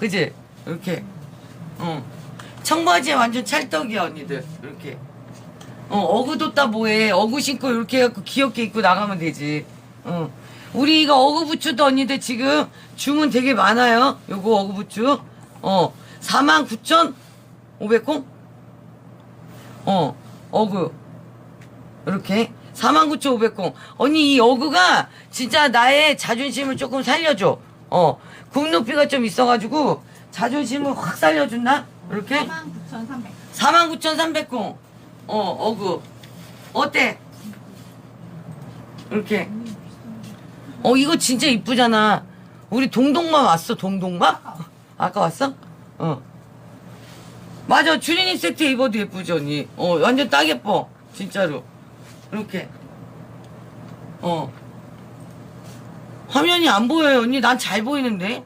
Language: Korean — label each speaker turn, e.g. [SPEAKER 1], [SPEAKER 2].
[SPEAKER 1] 그지? 이렇게. 어. 청바지에 완전 찰떡이야, 언니들. 이렇게. 어, 어구 뒀다 뭐해. 어구 신고 이렇게 해갖고 귀엽게 입고 나가면 되지. 어. 우리 이거 어구 부츠도 언니들 지금 주문 되게 많아요. 요거 어구 부츠. 어. 49,500콩? 어. 어구. 이렇게. 49,500콩. 언니 이 어구가 진짜 나의 자존심을 조금 살려줘. 어. 굽 높이가 좀 있어가지고 자존심을 확 살려준다? 이렇게?
[SPEAKER 2] 49,300.
[SPEAKER 1] 49,300콩. 어, 어구. 어때? 이렇게. 어, 이거 진짜 이쁘잖아. 우리 동동마 왔어, 동동마? 아까 왔어? 어. 맞아, 주린이 세트 입어도 예쁘지, 언니. 어, 완전 딱 예뻐. 진짜로. 이렇게. 어. 화면이 안 보여요, 언니. 난 잘 보이는데?